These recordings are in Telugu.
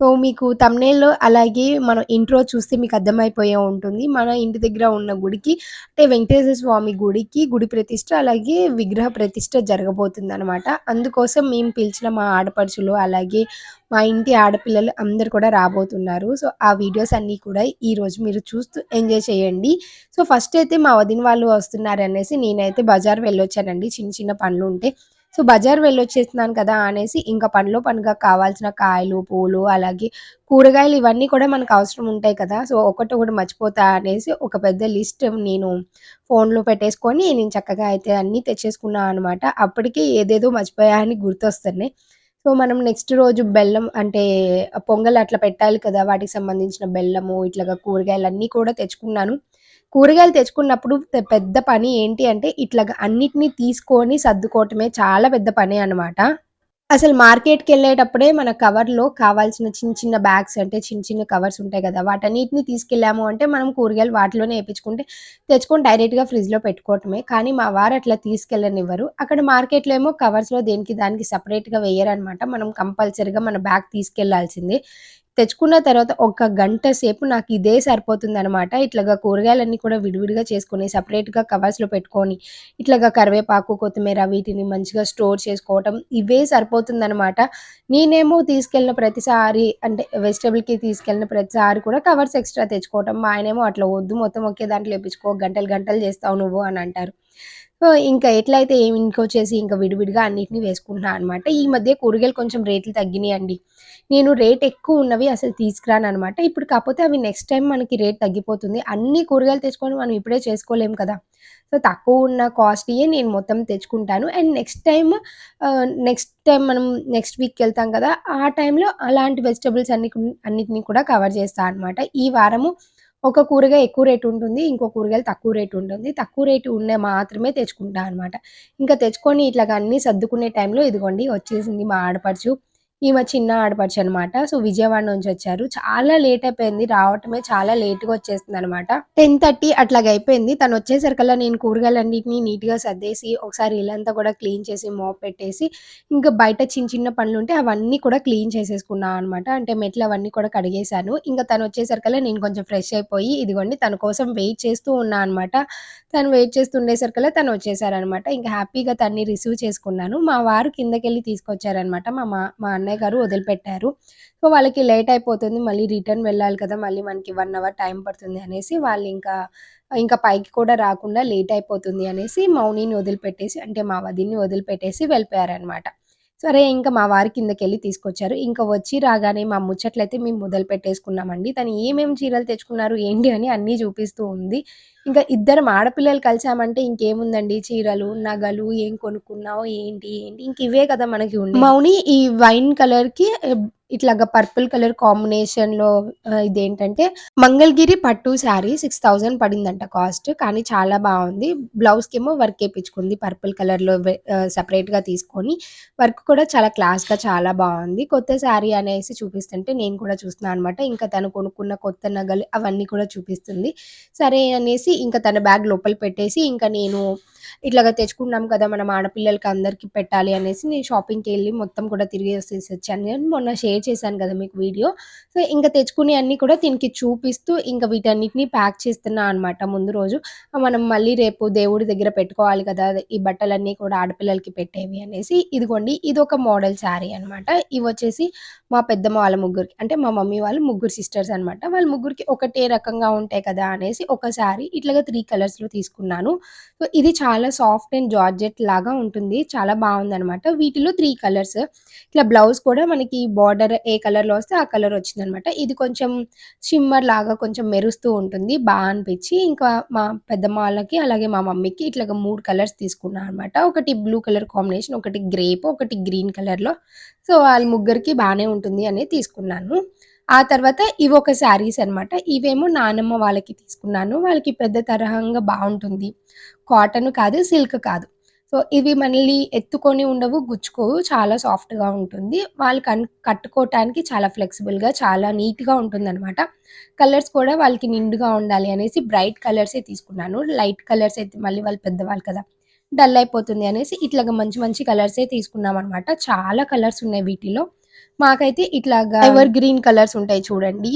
సో మీకు తమ్నేల్లో అలాగే మన ఇంట్రో చూస్తే మీకు అర్థమైపోయే ఉంటుంది. మన ఇంటి దగ్గర ఉన్న గుడికి అంటే వెంకటేశ్వర స్వామి గుడికి గుడి ప్రతిష్ట అలాగే విగ్రహ ప్రతిష్ట జరగబోతుంది అనమాట అందుకోసం మేము పిలిచిన మా ఆడపడుచులు అలాగే మా ఇంటి ఆడపిల్లలు అందరు కూడా రాబోతున్నారు. సో ఆ వీడియోస్ అన్నీ కూడా ఈరోజు మీరు చూస్తూ ఎంజాయ్ చేయండి. సో ఫస్ట్ అయితే మా వదిన వాళ్ళు వస్తున్నారు అనేసి నేనైతే బజార్ వెళ్ళొచ్చానండి. చిన్న చిన్న పనులు ఉంటే సో బజార్ వెళ్ళొచ్చేస్తున్నాను కదా అనేసి ఇంకా పనిలో పనిగా కావాల్సిన కాయలు పూలు అలాగే కూరగాయలు ఇవన్నీ కూడా మనకు అవసరం ఉంటాయి కదా. సో ఒకటి ఒకటి మర్చిపోతా అనేసి ఒక పెద్ద లిస్ట్ నేను ఫోన్లో పెట్టేసుకొని నేను చక్కగా అయితే అన్నీ తెచ్చేసుకున్నాను అనమాట అప్పటికి ఏదేదో మర్చిపోయా అని గుర్తొస్తున్నాయి. సో మనం నెక్స్ట్ రోజు బెల్లం అంటే పొంగల్ అట్లా పెట్టాలి కదా వాటికి సంబంధించిన బెల్లము ఇట్లాగా కూరగాయలు అన్నీ కూడా తెచ్చుకున్నాను. కూరగాయలు తెచ్చుకున్నప్పుడు పెద్ద పని ఏంటి అంటే ఇట్లా అన్నిటిని తీసుకొని సర్దుకోవటమే చాలా పెద్ద పని అన్నమాట. అసలు మార్కెట్కి వెళ్ళేటప్పుడే మన కవర్లో కావాల్సిన చిన్న చిన్న బ్యాగ్స్ అంటే చిన్న చిన్న కవర్స్ ఉంటాయి కదా వాటన్నిటిని తీసుకెళ్ళాము అంటే మనం కూరగాయలు వాటిలోనే వేయించుకుంటే తెచ్చుకొని డైరెక్ట్గా ఫ్రిడ్జ్లో పెట్టుకోవటమే. కానీ మా వారు అట్లా తీసుకెళ్ళనివ్వరు. అక్కడ మార్కెట్లో ఏమో కవర్స్లో దేనికి దానికి సపరేట్గా వేయరనమాట మనం కంపల్సరీగా మన బ్యాగ్ తీసుకెళ్ళాల్సిందే తెచ్చుకున్న తర్వాత ఒక గంట సేపు నాకు ఇదే సరిపోతుంది అనమాట ఇట్లాగా కూరగాయలన్నీ కూడా విడివిడిగా చేసుకొని సపరేట్గా కవర్స్లో పెట్టుకొని ఇట్లాగా కరివేపాకు కొత్తిమీర వీటిని మంచిగా స్టోర్ చేసుకోవటం ఇవే సరిపోతుందనమాట నేనేమో తీసుకెళ్ళిన ప్రతిసారి అంటే వెజిటబుల్కి తీసుకెళ్ళిన ప్రతిసారి కూడా కవర్స్ ఎక్స్ట్రా తెచ్చుకోవటం. మా ఆయనేమో అట్లా వద్దు మొత్తం ఒకే దాంట్లో వేపించుకో గంటలు గంటలు చేస్తావు నువ్వు అని అంటారు. ఇంకా ఎట్లయితే ఏమి ఇంకొచ్చేసి ఇంకా విడివిడిగా అన్నిటిని వేసుకుంటున్నాను అనమాట ఈ మధ్య కూరగాయలు కొంచెం రేట్లు తగ్గినాయండి. నేను రేట్ ఎక్కువ ఉన్నవి అసలు తీసుకురాను అనమాట ఇప్పుడు కాకపోతే అవి నెక్స్ట్ టైం మనకి రేట్ తగ్గిపోతుంది. అన్ని కూరగాయలు తెచ్చుకొని మనం ఇప్పుడే చేసుకోలేం కదా. సో తక్కువ ఉన్న కాస్ట్లీయే నేను మొత్తం తెచ్చుకుంటాను. And next time next time మనం నెక్స్ట్ వీక్కి వెళ్తాం కదా ఆ టైంలో అలాంటి వెజిటబుల్స్ అన్ని అన్నిటిని కూడా కవర్ చేస్తాను అనమాట ఈ వారము ఒక కూరగాయ ఎక్కువ రేటు ఉంటుంది ఇంకో కూరగాయలు తక్కువ రేటు ఉంటుంది. తక్కువ రేటు ఉన్న మాత్రమే తెచ్చుకుంటా అనమాట ఇంకా తెచ్చుకొని ఇట్లాగా అన్నీ సర్దుకునే టైంలో ఇదిగోండి వచ్చేసింది మా ఆడపడుచు. ఈమె చిన్న ఆడపడుచు అనమాట సో విజయవాడ నుంచి వచ్చారు. చాలా లేట్ అయిపోయింది. రావటమే చాలా లేట్గా వచ్చేస్తుంది అనమాట టెన్ థర్టీ అట్లాగ అయిపోయింది. తను వచ్చేసరికల్లా నేను కూరగాయలన్నింటినీ నీట్గా సర్దేసి ఒకసారి ఇల్లంతా కూడా క్లీన్ చేసి మోప్ పెట్టేసి ఇంకా బయట చిన్న చిన్న పనులు ఉంటే అవన్నీ కూడా క్లీన్ చేసేసుకున్నాను అనమాట అంటే మెట్లు అవన్నీ కూడా కడిగేశాను. ఇంకా తను వచ్చేసరికల్లా నేను కొంచెం ఫ్రెష్ అయిపోయి ఇదిగోండి తన కోసం వెయిట్ చేస్తూ ఉన్నా అనమాట తను వెయిట్ చేస్తుండేసరికల్లా తను వచ్చేసారనమాట ఇంకా హ్యాపీగా తన్ని రిసీవ్ చేసుకున్నాను. మా వారు కిందకెళ్ళి తీసుకొచ్చారనమాట మా మా మా అన్నయ్య గారు వదిలిపెట్టారు. సో వాళ్ళకి లేట్ అయిపోతుంది. మళ్ళీ రిటర్న్ వెళ్ళాలి కదా మళ్ళీ మనకి వన్ అవర్ టైం పడుతుంది అనేసి వాళ్ళు ఇంకా ఇంకా పైకి కూడా రాకుండా లేట్ అయిపోతుంది అనేసి మౌనిని వదిలిపెట్టేసి అంటే మా వదిన్ని వదిలిపెట్టేసి వెళ్ళిపోయారనమాట సరే ఇంకా మా వారి కిందకెళ్ళి తీసుకొచ్చారు. ఇంకా వచ్చి రాగానే మా ముచ్చట్లయితే మేము మొదలు పెట్టేసుకున్నామండి తను ఏమేమి చీరలు తెచ్చుకున్నారు ఏంటి అని అన్నీ చూపిస్తూ ఉంది. ఇంకా ఇద్దరం ఆడపిల్లలు కలిసామంటే ఇంకేముందండి? చీరలు నగలు ఏం కొనుక్కున్నావు? ఏంటి? ఏంటి? ఇంక ఇవే కదా మనకి ఉంది మౌని ఈ వైన్ కలర్కి ఇట్లాగా పర్పుల్ కలర్ కాంబినేషన్లో ఇదేంటంటే మంగళగిరి పట్టు శారీ సిక్స్ థౌజండ్ పడిందంట కాస్ట్. కానీ చాలా బాగుంది. బ్లౌజ్కి ఏమో వర్క్ వేయించుకుంది పర్పుల్ కలర్లో సెపరేట్గా తీసుకొని. వర్క్ కూడా చాలా క్లాస్గా చాలా బాగుంది. కొత్త శారీ అనేసి చూపిస్తుంటే నేను కూడా చూస్తున్నాను అనమాట ఇంకా తను కొనుక్కున్న కొత్త నగలు అవన్నీ కూడా చూపిస్తుంది. సరే అనేసి ఇంకా తన బ్యాగ్ లోపల పెట్టేసి ఇంకా నేను ఇట్లాగా తెచ్చుకున్నాం కదా మనం ఆడపిల్లలకి అందరికీ పెట్టాలి అనేసి నేను షాపింగ్కి వెళ్ళి మొత్తం కూడా తిరిగి వచ్చేసి వచ్చాను. నేను మొన్న షేర్ చేశాను కదా మీకు వీడియో. సో ఇంకా తెచ్చుకునే అన్ని కూడా దీనికి చూపిస్తూ ఇంకా వీటన్నిటిని ప్యాక్ చేస్తున్నా అనమాట ముందు రోజు. మనం మళ్ళీ రేపు దేవుడి దగ్గర పెట్టుకోవాలి కదా ఈ బట్టలన్నీ కూడా ఆడపిల్లలకి పెట్టేవి అనేసి ఇదిగోండి ఇది ఒక మోడల్ శారీ అనమాట ఇవి వచ్చేసి మా పెద్దమ్మ వాళ్ళ ముగ్గురికి అంటే మా మమ్మీ వాళ్ళు ముగ్గురు సిస్టర్స్ అనమాట వాళ్ళ ముగ్గురికి ఒకటే రకంగా ఉంటాయి కదా అనేసి ఒక శారీ ఇట్లాగా త్రీ కలర్స్లో తీసుకున్నాను. సో ఇది చాలా సాఫ్ట్ అండ్ జార్జెట్ లాగా ఉంటుంది. చాలా బాగుందనమాట వీటిలో త్రీ కలర్స్. ఇట్లా బ్లౌజ్ కూడా మనకి బార్డర్ ఏ కలర్లో వస్తే ఆ కలర్ వచ్చిందనమాట ఇది కొంచెం షిమ్మర్ లాగా కొంచెం మెరుస్తూ ఉంటుంది. బాగా అనిపించి ఇంకా మా పెద్దమ్మ వాళ్ళకి అలాగే మా మమ్మీకి ఇట్లా మూడు కలర్స్ తీసుకున్నాను అనమాట ఒకటి బ్లూ కలర్ కాంబినేషన్ ఒకటి గ్రేప్ ఒకటి గ్రీన్ కలర్లో. సో వాళ్ళ ముగ్గురికి బాగానే ఉంటుంది అని తీసుకున్నాను. ఆ తర్వాత ఇవి ఒక శారీస్ అనమాట ఇవేమో నానమ్మ వాళ్ళకి తీసుకున్నాను వాళ్ళకి పెద్ద తరహంగా బాగుంటుంది కాటన్ కాదు సిల్క్ కాదు సో, ఇవి మళ్ళీ ఎత్తుకొని ఉండవు, గుచ్చుకోవు. చాలా సాఫ్ట్‌గా ఉంటుంది. వాళ్ళు కన్ కట్టుకోవటానికి చాలా ఫ్లెక్సిబుల్‌గా, చాలా నీట్‌గా ఉంటుందనమాట. కలర్స్ కూడా వాళ్ళకి నిండుగా ఉండాలి అనేసి బ్రైట్ కలర్సే తీసుకున్నాను. లైట్ కలర్స్ అయితే మళ్ళీ వాళ్ళు పెద్దవాళ్ళు కదా! డల్ అయిపోతుంది అనేసి ఇట్లాగ మంచి మంచి కలర్సే తీసుకున్నామనమాట. చాలా కలర్స్ ఉన్నాయి వీటిలో. మాకైతే ఇట్లాగా ఎవర్ గ్రీన్ కలర్స్ ఉంటాయి చూడండి.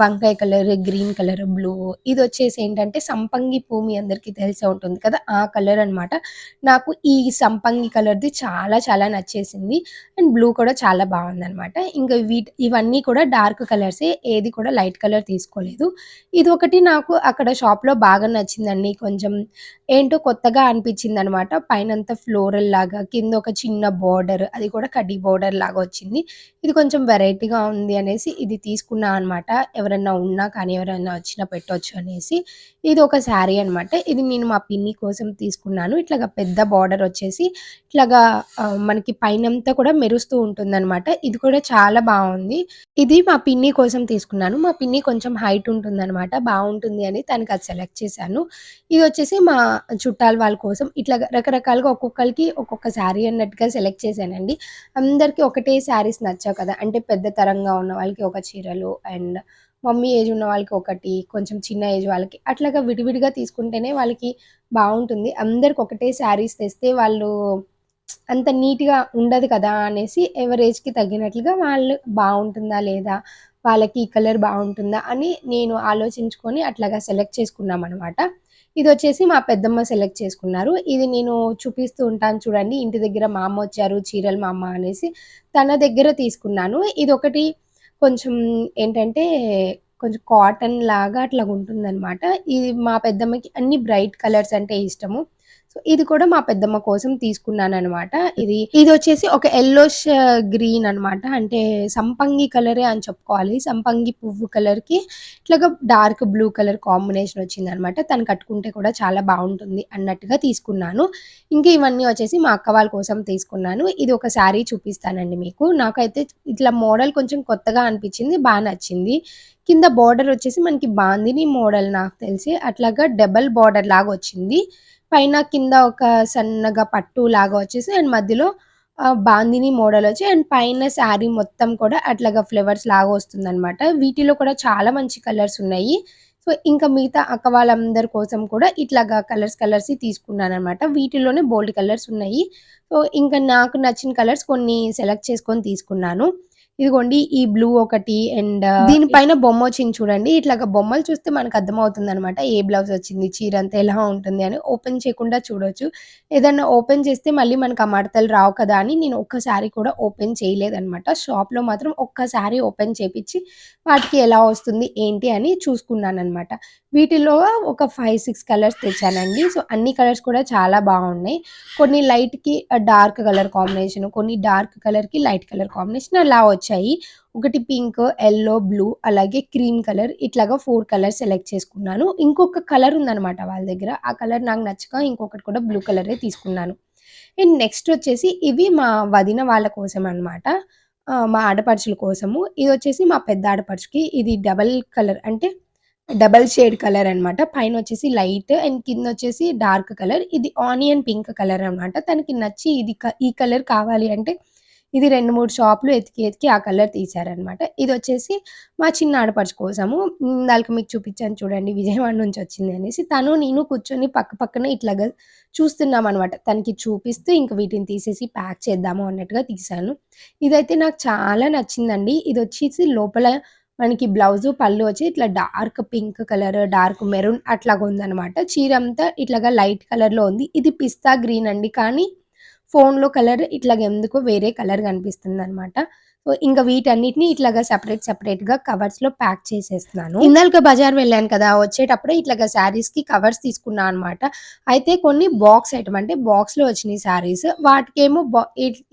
వంకాయ కలర్, గ్రీన్ కలర్, బ్లూ ఇది వచ్చేసి ఏంటంటే సంపంగి పువ్వు మీ అందరికీ తెలిసే ఉంటుంది కదా! ఆ కలర్ అనమాట. నాకు ఈ సంపంగి కలర్‌ది చాలా చాలా నచ్చేసింది. అండ్ బ్లూ కూడా చాలా బావుందనమాట. ఇంకా వీట్ ఇవన్నీ కూడా డార్క్ కలర్సే. ఏది కూడా లైట్ కలర్ తీసుకోలేదు. ఇది ఒకటి నాకు అక్కడ షాప్‌లో బాగా నచ్చిందండి. కొంచెం ఏంటో కొత్తగా అనిపించింది అనమాట పైనంతా ఫ్లోరల్ లాగా, కింద ఒక చిన్న బోర్డర్ అది కూడా కడ్డీ బోర్డర్ లాగా వచ్చింది. ఇది కొంచెం వెరైటీగా ఉంది అనేసి ఇది తీసుకున్నా అనమాట. ఎవరైనా ఉన్నా కానీ, ఎవరైనా వచ్చినా పెట్టొచ్చు అనేసి. ఇది ఒక శారీ అనమాట. ఇది నేను మా పిన్ని కోసం తీసుకున్నాను. ఇట్లాగా పెద్ద బార్డర్ వచ్చేసి ఇట్లాగా మనకి పైనంతా కూడా మెరుస్తూ ఉంటుందన్నమాట ఇది కూడా చాలా బాగుంది ఇది మా పిన్ని కోసం తీసుకున్నాను. మా పిన్ని కొంచెం హైట్ ఉంటుందనమాట. బాగుంటుంది అని తనకి అది సెలెక్ట్ చేశాను. ఇది వచ్చేసి మా చుట్టాల వాళ్ళ కోసం ఇట్లా రకరకాలుగా ఒక్కొక్కరికి ఒక్కొక్క శారీ అన్నట్టుగా సెలెక్ట్ చేశానండి. అందరికీ ఒకటే శారీస్ నచ్చవు కదా! అంటే పెద్ద తరంగా ఉన్న వాళ్ళకి ఒక చీరలు అండ్ మమ్మీ ఏజ్ ఉన్న వాళ్ళకి ఒకటి, కొంచెం చిన్న ఏజ్ వాళ్ళకి అట్లాగా విడివిడిగా తీసుకుంటేనే వాళ్ళకి బాగుంటుంది అందరికి ఒకటే శారీస్ తెస్తే వాళ్ళు అంత నీట్‌గా ఉండదు కదా! అనేసి ఎవరేజ్కి తగ్గినట్లుగా వాళ్ళు బాగుంటుందా లేదా? వాళ్ళకి ఈ కలర్ బాగుంటుందా అని నేను ఆలోచించుకొని అట్లాగా సెలెక్ట్ చేసుకున్నామన్నమాట ఇది వచ్చేసి మా పెద్దమ్మ సెలెక్ట్ చేసుకున్నారు. ఇది నేను చూపిస్తూ ఉంటాను చూడండి. ఇంటి దగ్గర మా అమ్మ వచ్చారు చీరలు మా అమ్మ అనేసి. తన దగ్గర తీసుకున్నాను. ఇది ఒకటి కొంచెం ఏంటంటే కొంచెం కాటన్ లాగా అట్లా ఉంటుందన్నమాట ఇది మా పెద్దమ్మకి అన్ని బ్రైట్ కలర్స్ అంటే ఇష్టము. సో, ఇది కూడా మా పెద్దమ్మ కోసం తీసుకున్నాను అనమాట ఇది ఇది వచ్చేసి ఒక ఎల్లోష్ గ్రీన్ అనమాట. అంటే సంపంగి కలరే అని చెప్పుకోవాలి. సంపంగి పువ్వు కలర్‌కి ఇట్లాగా డార్క్ బ్లూ కలర్ కాంబినేషన్ వచ్చింది అనమాట తను కట్టుకుంటే కూడా చాలా బాగుంటుంది అన్నట్టుగా తీసుకున్నాను. ఇంకా ఇవన్నీ వచ్చేసి మా అక్క వాళ్ళ కోసం తీసుకున్నాను. ఇది ఒక శారీ చూపిస్తానండి మీకు. నాకైతే ఇట్లా మోడల్ కొంచెం కొత్తగా అనిపించింది. బాగా నచ్చింది. కింద బోర్డర్ వచ్చేసి మనకి బాందిని మోడల్ నాకు తెలిసి అట్లాగా డబల్ బోర్డర్ లాగా వచ్చింది. పైన కింద ఒక సన్నగా పట్టు లాగా వచ్చేసి అండ్ మధ్యలో బాందిని మోడల్ వచ్చి అండ్ పైన శారీ మొత్తం కూడా అట్లాగా ఫ్లేవర్స్ లాగా వస్తుందన్నమాట వీటిలో కూడా చాలా మంచి కలర్స్ ఉన్నాయి. సో, ఇంకా మిగతా అక్క వాళ్ళందరి కోసం కూడా ఇట్లాగా కలర్స్ కలర్స్ తీసుకున్నాను అనమాట వీటిలోనే బోల్డ్ కలర్స్ ఉన్నాయి. సో, ఇంకా నాకు నచ్చిన కలర్స్ కొన్ని సెలెక్ట్ చేసుకొని తీసుకున్నాను. ఇదిగోండి ఈ బ్లూ ఒకటి అండ్ దీనిపైన బొమ్మొచ్చింది చూడండి. ఇట్లాగా బొమ్మలు చూస్తే మనకు అర్థమవుతుందనమాట. ఏ బ్లౌజ్ వచ్చింది, చీర అంతా ఎలా ఉంటుంది అని ఓపెన్ చేయకుండా చూడొచ్చు. ఏదన్నా ఓపెన్ చేస్తే మళ్ళీ మనకు ఆ మడతలు రావు కదా! అని నేను ఒక్క శారీ కూడా ఓపెన్ చేయలేదనమాట. షాప్‌లో మాత్రం ఒక్క శారీ ఓపెన్ చేపిచ్చి వాటికి ఎలా వస్తుంది, ఏంటి అని చూసుకున్నాననమాట. వీటిలో ఒక 5, 6 కలర్స్ తెచ్చానండి. సో, అన్ని కలర్స్ కూడా చాలా బాగున్నాయి కొన్ని లైట్‌కి డార్క్ కలర్ కాంబినేషన్, కొన్ని డార్క్ కలర్‌కి లైట్ కలర్ కాంబినేషన్ అలా వచ్చాయి. ఒకటి పింక్, ఎల్లో బ్లూ అలాగే క్రీమ్ కలర్ ఇట్లాగా ఫోర్ కలర్స్ సెలెక్ట్ చేసుకున్నాను. ఇంకొక కలర్ ఉందనమాట వాళ్ళ దగ్గర. ఆ కలర్ నాకు నచ్చక ఇంకొకటి కూడా బ్లూ కలరే తీసుకున్నాను. అండ్ నెక్స్ట్ వచ్చేసి ఇవి మా వదిన వాళ్ళ కోసం అనమాట. మా ఆడపడుచుల కోసము. ఇది వచ్చేసి మా పెద్ద ఆడపడుచుకి ఇది డబుల్ కలర్ అంటే డబల్ షేడ్ కలర్ అనమాట. పైనొచ్చేసి లైట్ అండ్ కింద వచ్చేసి డార్క్ కలర్. ఇది ఆనియన్ పింక్ కలర్ అనమాట. తనకి నచ్చి ఇది ఈ కలర్ కావాలి అంటే ఇది 2, 3 షాపులు ఎతికి ఎతికి ఆ కలర్ తీశారనమాట. ఇదొచ్చేసి మా చిన్న ఆడపడుచు కోసము. ఇందాక మీకు చూపించాను చూడండి విజయవాడ నుంచి వచ్చింది అనేసి. తను నేను కూర్చొని పక్క పక్కన ఇట్లాగా చూస్తున్నామనమాట. తనకి చూపిస్తూ ఇంక వీటిని తీసేసి ప్యాక్ చేద్దాము అన్నట్టుగా తీశాను. ఇదైతే నాకు చాలా నచ్చిందండి. ఇది వచ్చేసి లోపల మనకి బ్లౌజు, పళ్ళు వచ్చి ఇట్లా dark pink colour, dark maroon అట్లాగుందనమాట. చీరంతా ఇట్లాగా లైట్ కలర్‌లో ఉంది. ఇది పిస్తా గ్రీన్ అండి. కానీ ఫోన్‌లో కలర్ ఇట్లాగ ఎందుకో వేరే కలర్ కనిపిస్తుంది అనమాట సో, ఇంక వీటన్నిటిని ఇట్లాగా సెపరేట్ సెపరేట్‌గా కవర్స్‌లో ప్యాక్ చేసేస్తున్నాను. ఇందాక బజార్ వెళ్ళాను కదా! వచ్చేటప్పుడే ఇట్లాగా శారీస్‌కి కవర్స్ తీసుకున్నా అనమాట. అయితే కొన్ని బాక్స్ ఐటెమ్ అంటే బాక్స్‌లో వచ్చినాయి శారీస్. వాటికేమో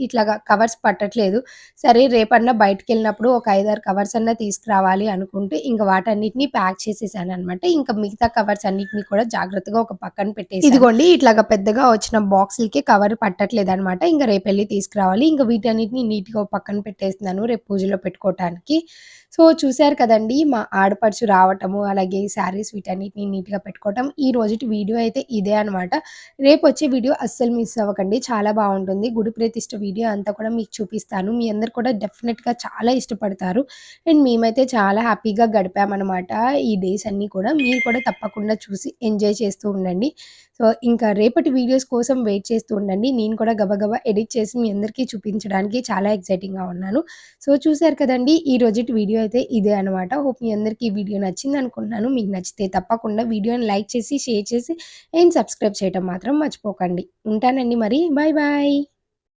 ఇట్లాగా కవర్స్ పట్టట్లేదు. సరే రేపన్నా బయటికెళ్ళినప్పుడు ఒక 5, 6 కవర్స్ అన్నా తీసుకురావాలి అనుకుంటూ ఇంక వాటన్నిటిని ప్యాక్ చేసేసాననమాట. ఇంకా మిగతా కవర్స్ అన్నిటిని కూడా జాగ్రత్తగా ఒక పక్కన పెట్టేసాను. ఇదిగోండి ఇట్లాగా పెద్దగా వచ్చిన బాక్సులకి కవర్ పట్టట్లేదనమాట. లేదనమాట. ఇంక రేపెళ్ళి తీసుకురావాలి. ఇంక వీటన్నిటిని నీట్‌గా ఓ పక్కన పెట్టేస్తున్నాను రేపు పూజలో పెట్టుకోవటానికి. సో, చూశారు కదండీ! మా ఆడపడుచు రావటము, అలాగే శారీస్ వీటన్నిటిని నీట్‌గా పెట్టుకోవటం. ఈ రోజుటి వీడియో అయితే ఇదే అనమాట. వచ్చే వీడియో అస్సలు మిస్ అవ్వకండి. చాలా బాగుంటుంది గుడి ప్రతిష్ట వీడియో అంతా కూడా మీకు చూపిస్తాను. మీ అందరు కూడా డెఫినెట్‌గా చాలా ఇష్టపడతారు. అండ్ మేమైతే చాలా హ్యాపీగా గడిపామనమాట ఈ డేస్ అన్నీ కూడా. మీరు కూడా తప్పకుండా చూసి ఎంజాయ్ చేస్తూ ఉండండి. సో, ఇంకా రేపటి వీడియోస్ కోసం వెయిట్ చేస్తూ ఉండండి. నేను కూడా గబగబా ఎడిట్ చేసి మీ అందరికీ చూపించడానికి చాలా ఎక్సైటింగ్‌గా ఉన్నాను. సో, చూసారు కదండీ! ఈ రోజుటి వీడియో అయితే ఇదే అనమాట. హోప్ మీ అందరికీ ఈ వీడియో నచ్చిందనుకుంటున్నాను. మీకు నచ్చితే తప్పకుండా వీడియోని లైక్ చేసి, షేర్ చేసి అండ్ సబ్స్క్రైబ్ చేయటం మాత్రం మర్చిపోకండి. ఉంటానండి మరి. Bye bye.